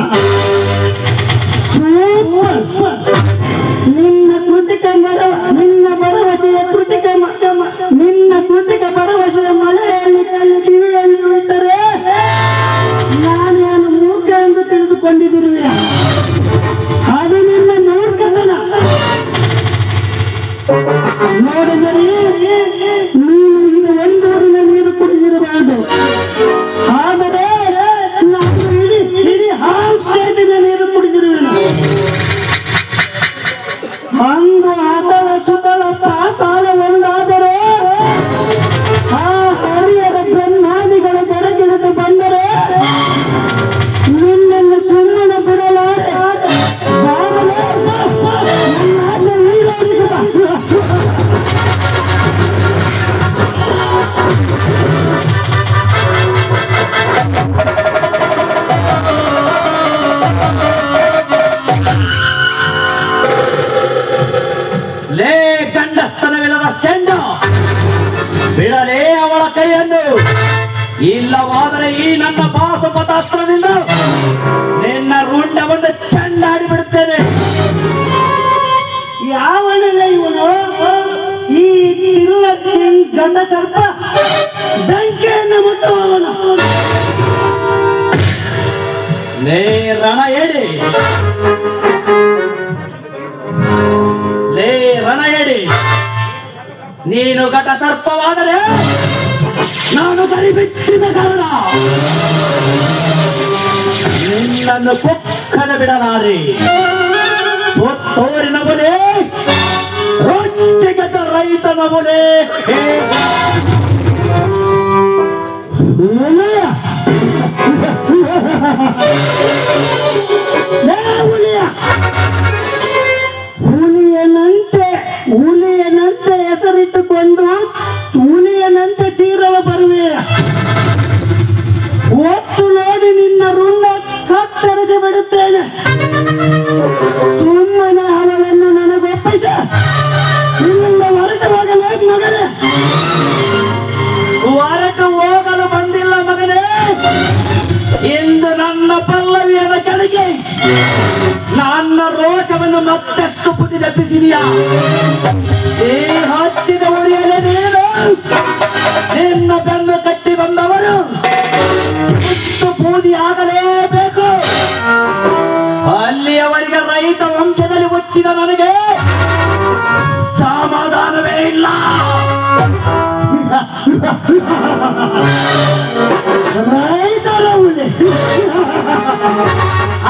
Ha ha ha! ಹೇಳಿ. ನೀನು ಘಟ ಸರ್ಪವಾದರೆ ನಾನು ಕರಿಬಿಚ್ಚಿದ ಕಾರಣ. ನಿನ್ನನ್ನು ಕುಕ್ಕನ ಬಿಡಲಾರಿ. ಸೋತ್ತೋರಿನ ಬಲೆ ರೊಚ್ಚಿಗೆದ ರೈತನ ಬಲೆ. ಹುಲಿಯನಂತೆ ಹುಲಿಯನಂತೆ ಹೆಸರಿಟ್ಟುಕೊಂಡು ತೂಲಿಯನಂತೆ ಚೀರಲು ಬರುವೆ. ಒತ್ತು ನೋಡಿ ನಿನ್ನ ರುಂಡ ಕತ್ತರಿಸಿ ಬಿಡುತ್ತೇನೆ. ತಪ್ಪಿಸಿದೀಯಾ ಹಚ್ಚಿದ ಉರಿಯಲೆ ನೀನು? ನಿನ್ನ ಬೆನ್ನು ಕಟ್ಟಿ ಬಂದವರು? ಮುಟ್ಟು ಬೂದಿ ಆಗಲೇಬೇಕು? ಅಲ್ಲಿಯವರಿಗೆ ರೈತ ವಂಶದಲ್ಲಿ ಹುಟ್ಟಿದ ನನಗೆ ಸಮಾಧಾನವೇ ಇಲ್ಲ. ರೈತರ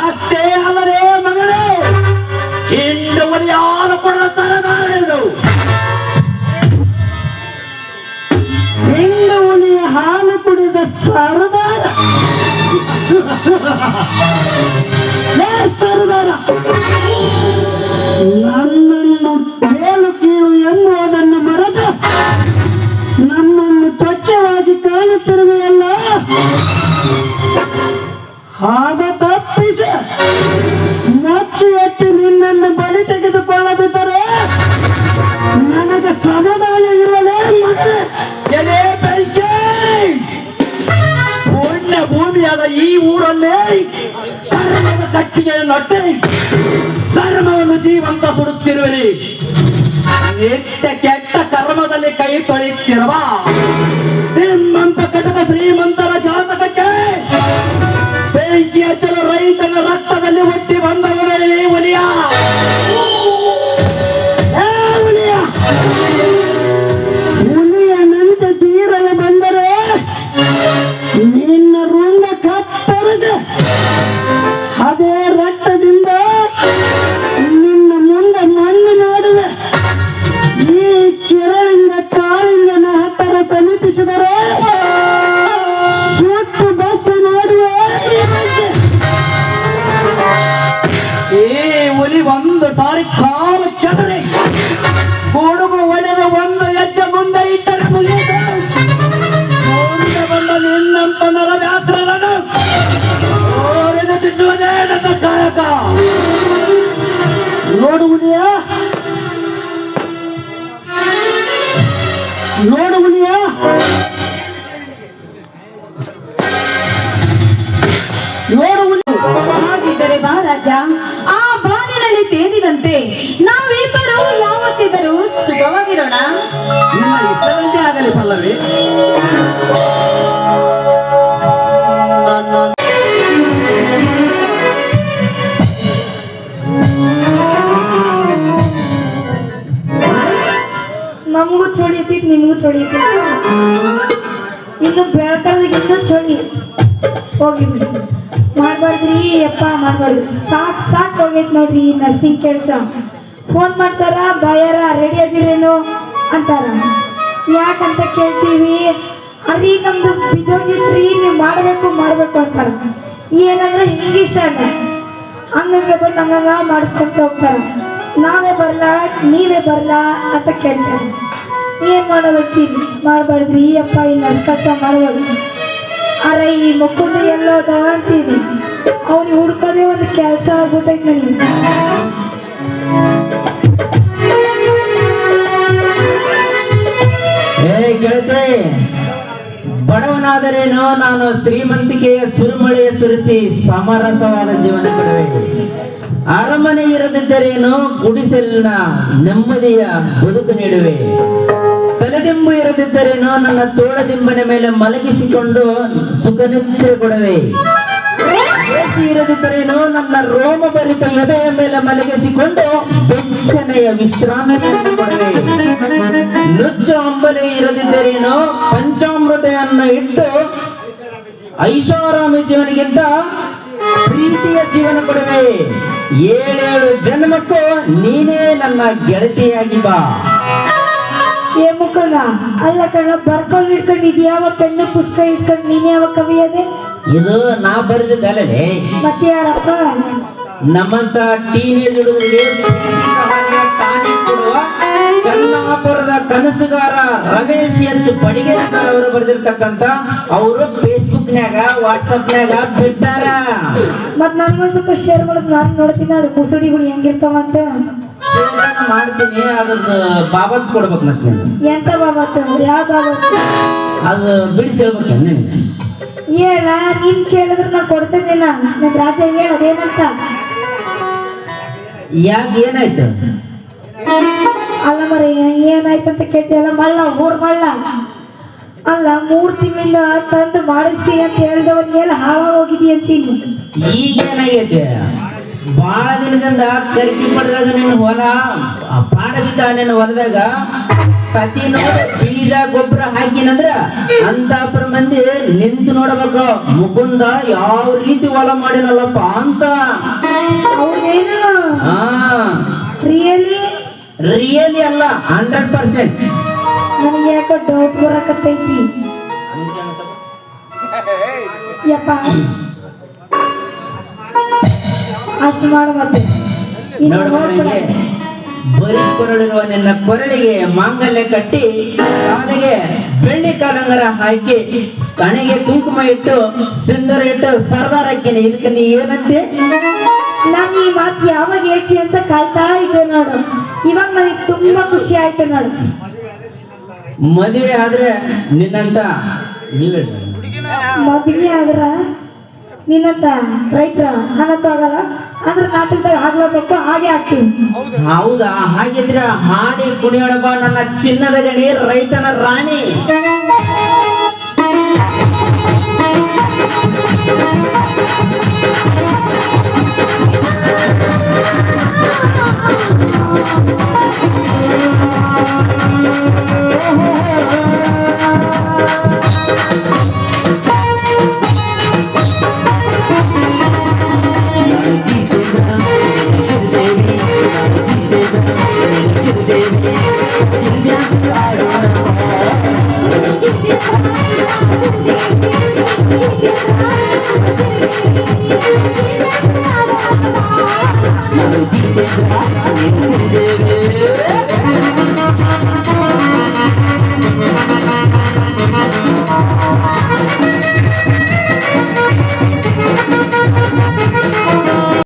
ಅಷ್ಟೇ ಸರ್ದಾರ. ಸರದಾರ. ನನ್ನನ್ನು ಕೇಳು ಕೀಳು ಎನ್ನುವುದನ್ನು ಮರೆತು ನನ್ನನ್ನು ಸ್ವಚ್ಛವಾಗಿ ಕಾಣುತ್ತಿರುವೆಯಲ್ಲ. ಹಾಗ ಕಟ್ಟಿಗೆ ನಟ್ಟಿ ಧರ್ಮವನ್ನು ಜೀವಂತ ಸುಡುತ್ತಿರುವಿರಿ. ನಿತ್ಯ ಕೆಟ್ಟ ಕರ್ಮದಲ್ಲಿ ಕೈ ತೊಳೆಯುತ್ತಿರುವ ನಿಮ್ಮಂತ ಕಟಕ ಶ್ರೀಮಂತರ ಜಾತಕಕ್ಕೆ ಬೆಂಕಿ ನೋಡುವುದೆಯ ನೋಡುವುದೇ ನಮಗೂ ಚಳಿ ಐತಿ ನಿಮಗೂ ಚಳಿ ಐತಿ ಇನ್ನು ಬೆಳಕಲ್ಲಿ ಇನ್ನೂ ಚಳಿ. ಹೋಗಿ ಮಾಡ್ಬಾರ್ದ್ರಿ ಅಪ್ಪ ಮಾಡ್ಬಾರ್ದು. ಸಾಕ್ ಸಾಕ್ ಹೋಗೈತ್ ನೋಡ್ರಿ ನರ್ಸಿಂಗ್ ಕೆಲಸ. ಫೋನ್ ಮಾಡ್ತಾರ, ಬಾಯಾರ ರೆಡಿ ಆಗಿರೇನು ಅಂತಾರ. ಯಾಕಂತ ಕೇಳ್ತೀವಿ? ಅರಿ, ನಮ್ದು ಬಿದ್ದೋಗಿದ್ರಿ ನೀವು ಮಾಡಬೇಕು ಮಾಡಬೇಕು ಅಂತಾರ. ಏನಂದ್ರೆ ಇಂಗ್ಲೀಷ್ ಅದ ಹಂಗಂಗೆ ಬಂದು ಹಂಗಂಗ ಮಾಡಿಸ್ಕೊಂತ ಹೋಗ್ತಾರ. ನಾವೇ ಬರಲ್ಲ ನೀವೇ ಬರಲ್ಲ ಅಂತ ಕೇಳ್ತಾರೆ. ಏನ್ ಮಾಡೋದು ಮಾಡಬಾರ್ದ್ರಿ ಅಪ್ಪ ಇನ್ನು ಕಷ್ಟ ಮಾಡಬಾರ್ದು ಅರೆ, ಈ ಮಕ್ಕಳು ಎಲ್ಲೋದ ಅಂತೀನಿ ಅವ್ನು ಹುಡ್ಕೋದೇ ಒಂದು ಕೆಲಸ ಆಗ್ಬಿಟ್ಟೈತೆ ನನಗೆ. ಕೇಳ್ತಾರೆ, ಬಡವನಾದರೇನೋ ನಾನು ಶ್ರೀಮಂತಿಕೆಯ ಸುರುಮಳೆಯ ಸುರಿಸಿ ಸಮರಸವಾದ ಜೀವನ ಪಡುವೆ ಅರಮನೆ ಇರದಿದ್ದರೇನು? ಗುಡಿಸಲಿನ ನೆಮ್ಮದಿಯ ಬದುಕು ನೀಡುವೆ. ತಲೆದಿಂಬು ಇರದಿದ್ದರೇನು? ನನ್ನ ತೋಳದಿಂಬನ ಮೇಲೆ ಮಲಗಿಸಿಕೊಂಡು ಸುಖನಿದ್ರೆ ಕೊಡುವೆ. ಇರದಿದ್ದರೇನು? ನನ್ನ ರೋಮ ಭರಿತ ಎದೆಯ ಮೇಲೆ ಮಲಗಿಸಿಕೊಂಡು ಬೆಚ್ಚನೆಯ ವಿಶ್ರಾಂತಿ ಕೊಡುವೆ. ಅಂಬಲಿ ಇರದಿದ್ದರೇನೋ? ಪಂಚಾಮೃತೆಯನ್ನು ಇಟ್ಟು ಐಷಾರಾಮಿ ಜೀವನಗಿಂತ ಪ್ರೀತಿಯ ಜೀವನ ಕೊಡುವೆ. ಏಳೇಳು ಜನ್ಮಕ್ಕೂ ನೀನೇ ನನ್ನ ಗೆಳತಿಯಾಗಿ ಬಾ. ಏ ಮುಖನ ಅಲ್ಲ ಕಣ ಬರ್ಕೊಂಡು ಇಟ್ಕೊಂಡು ಇದು ಯಾವ ಪೆನ್ನು ಪುಸ್ತಕ ಇಟ್ಕೊಂಡು ನೀನ್ ಯಾವ ಕವಿ ಅದೇ ಇದು ನಾ ಬರೆದಿದ್ದಲ್ಲೇ ಮತ್ತೆ ಯಾರಪ್ಪ? ನಮ್ಮಂತ ಟೀನೇಜ್ ಹುಡುಗರಿಗೆ ಕನಸುಗಾರ ರಮೇಶ್ ಎಚ್ ಬಡಿಗೆ ಸರ್ ಅವರು ಬರೆದಿರ್ತಕ್ಕಂತ ಅವರು ಫೇಸ್ಬುಕ್ ನ್ಯಾಗ ವಾಟ್ಸ್ಆಪ್ ನ್ಯಾಗ ಬಿಟ್ಟಾರ ಮತ್ ನನ್ಗೊಂದ್ ಸ್ವಲ್ಪ ಶೇರ್ ಮಾಡೋದು ನಾನು ನೋಡ್ತೀನಿ ಅದು ಮುಸುಡಿಗಳು ಹೆಂಗಿರ್ತಾವಂತ ಮಾಡ್ತೀನಿ ಅದ್ರದ್ದು ಬಾಬತ್ ಕೊಡ್ಬೇಕು ಮತ್ತೆ ನೀನು. ಎಂತ ಬಾಬತ್ ಯಾವ ಬಾಬತ್? ಅದು ಬಿಡಿಸಿ ಹೇಳ್ಬೇಕು ನೀನು ಹೇಳ ನೀನ್ ಕೇಳಿದ್ರೆ ನಾ ಕೊಡ್ತೇನೆ ನನ್ನ ರಾಜ ಹೇಳೋದೇನಂತ ಯಾಕೆ ಏನಾಯ್ತು? ಅಲ್ಲ ಮರಿ ಏನಾಯ್ತಂತ ಕೇಳ್ತೀಯಲ್ಲ ಮಳ್ಳ ಮೂರ್ ಮಳ್ಳ. ಅಲ್ಲ ಮೂರ್ ತಿಂಗಳಿಂದ ತಂದು ಮಾಡಿಸಿ ಅಂತ ಹೇಳಿದವನ್ನೆಲ್ಲ ಹಾಳಾಗೋಗಿದಿ ಅಂತೀನಿ. ಈಗ ಏನಾಗೈತೆ ಬಹಳ ದಿನದಿಂದ ಕರ್ಕಿ ಪಡೆದಾಗ ನಿನ್ನ ಹೊಲ ಪಾಡ ಬಿದ್ದ ನಿನ್ನ ಹೊಲದಾಗ ಪ್ರತಿ ನೋಡ ಬೀಜ ಗೊಬ್ಬರ ಹಾಕಿನಂದ್ರ ಅಂತ ಮಂದಿ ನಿಂತು ನೋಡಬೇಕು. ಮುಕುಂದ ಯಾವ ರೀತಿ ಹೊಲ ಮಾಡಿನಲ್ಲಪ್ಪ ಅಂತ. ಹೌದೇನು ಹಾ. ರಿಯಲಿ ರಿಯಲಿ ಅಲ್ಲ ಹಂಡ್ರೆಡ್ ಪರ್ಸೆಂಟ್ ನನಗೆ ಯಾಕೋ ಡೌಟ್ ಬರಕತ್ತೈತಿ. ಯಪ್ಪ. ಅಷ್ಟು ಮಾಡು ಮತ್ತೆ. ಬರೀ ಕೊರಳಿರುವ ನಿನ್ನ ಕೊರಳಿಗೆ ಮಾಂಗಲ್ಯ ಕಟ್ಟಿ ಕಾಲಿಗೆ ಬೆಳ್ಳಿ ಕಾಲಂಗರ ಹಾಕಿ ಕಣಿಗೆ ಕುಂಕುಮ ಇಟ್ಟು ಸಿಂಧೂರ ಇಟ್ಟು ಸರ್ದಾರ್ ಹಾಕಿನಿ. ಇದಕ್ಕೆ ನೀ ಏನಂತೆ? ನಾನು ಈ ಮಾತು ಯಾವಾಗ ಹೇಳ್ತಿ ಅಂತ ಕಾಯ್ತಾ ಇದ್ದೆ ನೋಡು. ಇವಾಗ ನನಗೆ ತುಂಬಾ ಖುಷಿ ಆಯ್ತು ನೋಡಿ. ಮದುವೆ ಆದ್ರೆ ನಿನ್ನಂತ ಮದುವೆ ಆದ್ರ ನಿನ್ನಂತ ರೈತ ಹಣತ ಆಗಲ್ಲ. ಅಂದ್ರೆ ನಾಟಕದಾಗ ಆಗ್ಲೇಬೇಕು ಹಾಗೆ ಆಗ್ತೀನಿ. ಹೌದಾ? ಹಾಗಿದ್ರೆ ಹಾಡಿ ಕುಣಿಯೋಡಬ ನನ್ನ ಚಿನ್ನದ ಗಣಿ ರೈತನ ರಾಣಿ. Thank. Bye. You're the